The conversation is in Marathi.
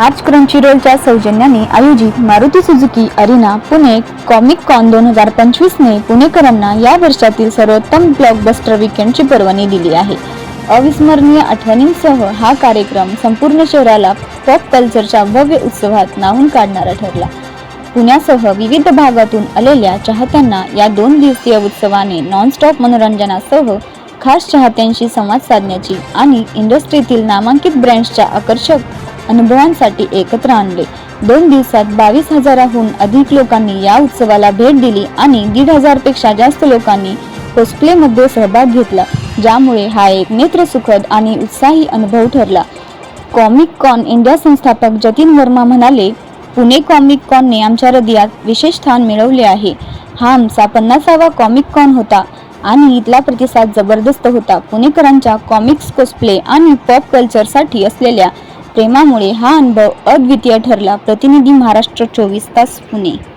आज क्रंचीरोलच्या सौजन्याने आयोजित Maruti Suzuki arena Pune comic con दोन हजार पंचवीसने पुणेकरांना या वर्षातील सर्वोत्तम ब्लॉकबस्टर विकेंडची पर्वणी दिली आहे. अविस्मरणीय आठवणींसह हा कार्यक्रम संपूर्ण शहराला पॉप कल्चरच्या भव्य उत्सवात नाहून काढणारा ठरला. पुण्यासह विविध भागातून आलेल्या चाहत्यांना या दोन दिवसीय उत्सवाने नॉनस्टॉप मनोरंजनासह खास चाहत्यांशी संवाद साधण्याची आणि इंडस्ट्रीतील नामांकित ब्रँड्सच्या आकर्षक अनुभवांसाठी एकत्र आणले. दोन दिवसात बावीस हजाराहून अधिक लोकांनी या उत्सवाला भेट दिली आणि दीड हजारपेक्षा जास्त लोकांनी मध्ये सहभाग घेतला ज्यामुळे हा एक नेत्रसुखद आणि उत्साही अनुभव ठरला. कॉमिक कॉन इंडिया संस्थापक जतीन वर्मा म्हणाले पुणे कॉमिक कॉनने आमच्या हृदयात विशेष स्थान मिळवले आहे. हा आमचा पन्नासावा कॉमिक कॉन होता आणि इथला प्रतिसाद जबरदस्त होता. पुणेकरांच्या कॉमिक्स कोस्प्ले आणि पॉप कल्चरसाठी असलेल्या प्रेमामुळे हा अनुभव अद्वितीय ठरला. प्रतिनिधी महाराष्ट्र चोवीस तास पुणे.